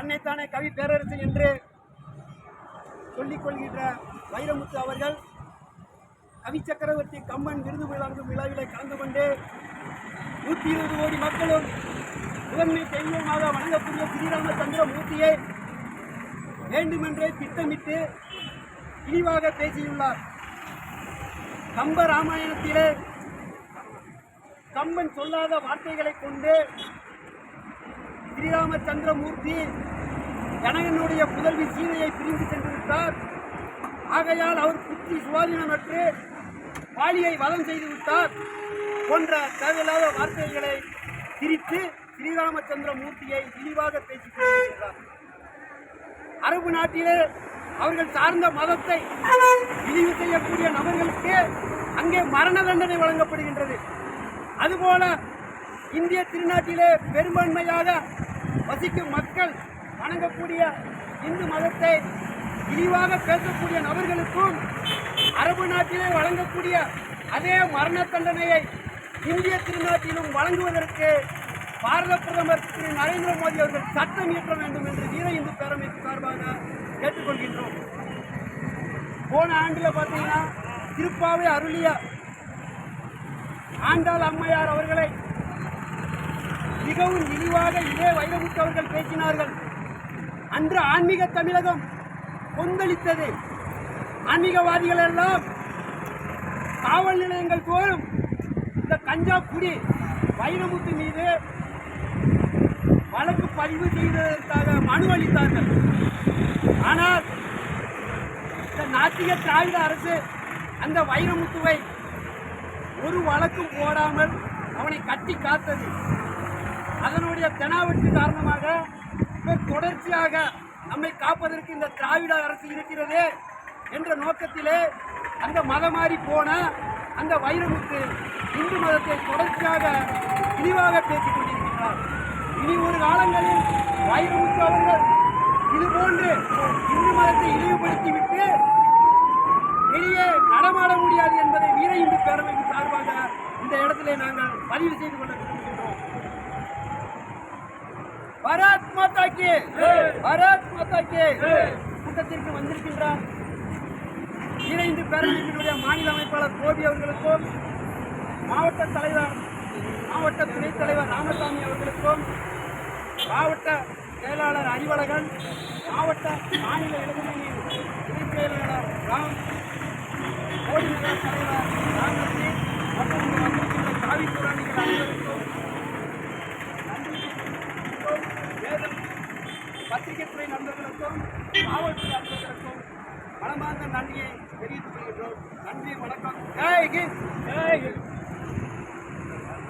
தன்னைத்தானே கவி பேரரசு என்று சொல்லிக் கொள்கின்ற வைரமுத்து அவர்கள் கவி சக்கரவர்த்தி கம்மன் விருது வழங்கும் விழாவிலே கலந்து கொண்டு நூற்றி இருபது கோடி மக்களும் முதன்மை தெய்வமாக வணங்கக்கூடிய ஸ்ரீராமச்சந்திர மூர்த்தியை வேண்டுமென்றே திட்டமிட்டு இழிவாக பேசியுள்ளார். கம்ப ராமாயணத்திலே கம்பன் சொல்லாத வார்த்தைகளை கொண்டு ஸ்ரீராமச்சந்திரமூர்த்தி ஜனகனுடைய புதல்வி சீதையை பிரிந்து சென்று விட்டார் ஆகையால் அவர் புத்தி சுவாதீனமற்று பாலியை வதம் செய்து விட்டார். போன்ற தேவையில்லாத வார்த்தைகளை திரித்து ஸ்ரீராமச்சந்திர மூர்த்தியை இழிவாக பேசிக் கொண்டிருக்கிறார். அரபு நாட்டிலே அவர்கள் சார்ந்த மதத்தை இழிவு செய்யக்கூடிய நபர்களுக்கு அங்கே மரண தண்டனை வழங்கப்படுகின்றது. அதுபோல இந்திய திருநாட்டிலே பெரும்பான்மையாக வசிக்கும் மக்கள் வணங்கக்கூடிய இந்து மதத்தை இழிவாக பேசக்கூடிய நபர்களுக்கும் அரபு நாட்டிலே வழங்கக்கூடிய அதே மரண தண்டனையை இந்திய திருநாட்டிலும் வழங்குவதற்கு பாரத பிரதமர் திரு நரேந்திர மோடி அவர்கள் சட்டம் இயற்ற வேண்டும் என்று வீர இந்து பேரமைப்பு சார்பாக கேட்டுக்கொள்கின்றோம். போன ஆண்டில் பார்த்தீங்கன்னா திருப்பாவை அருளிய ஆண்டாள் அம்மையார் அவர்களை மிகவும் இழிவாக இதே வைரமுத்து அவர்கள் பேசினார்கள். அன்று ஆன்மீக தமிழகம் கொந்தளித்தது. ஆன்மீகவாதிகள் எல்லாம் காவல் நிலையங்கள் தோறும் இந்த கஞ்சா குடி வைரமுத்து மீது வழக்கு பதிவு செய்ததற்காக மனு அளித்தார்கள். ஆனால் இந்த நாட்டிய திராவிட அரசு அந்த வைரமுத்துவை ஒரு வழக்கும் போடாமல் அவனை கட்டி காத்தது. அதனுடைய தெனாவட்டு காரணமாக தொடர்ச்சியாக நம்மை காப்பதற்கு இந்த திராவிட அரசு இருக்கிறது என்ற நோக்கத்திலே அந்த மதம் மாறி போன அந்த வைரமுத்து இந்து மதத்தை தொடர்ச்சியாக இழிவாக பேசிக் கொண்டிருக்கிறார். இனி ஒரு காலங்களில் வைரமுத்து அவர்கள் இதுபோன்று இந்து மதத்தை இழிவுபடுத்திவிட்டு வெளியே நடமாட முடியாது என்பதை வீர இந்து பேரவைக்கு சார்பாக இந்த இடத்திலே நாங்கள் பதிவு செய்து கொள்ள விரும்புகின்றோம். பாரத் மாதா கி பாரத் மாதா கி கூட்டத்திற்கு வந்திருக்கின்றார் வீர இந்து பேரவையினுடைய மாநில அமைப்பாளர் கோபி அவர்களுக்கும் மாவட்ட தலைவர் மாவட்ட துணைத் தலைவர் ராமசாமி அவர்களுக்கும் மாவட்ட செயலாளர் அறிவழகன் மாவட்ட மாநில இளைஞரணி துணைச் செயலாளர் ராம் கோடிநகர தலைவர் ராமசி பத்திரிகை துறை நண்பர்களுக்கும் காவல்துறை நண்பர்களுக்கும் மனமார்ந்த நன்றியை தெரிவித்துக் கொள்கின்றோம். நன்றி வணக்கம். ஜெய் ஹிந்த்! ஜெய் ஹிந்த்!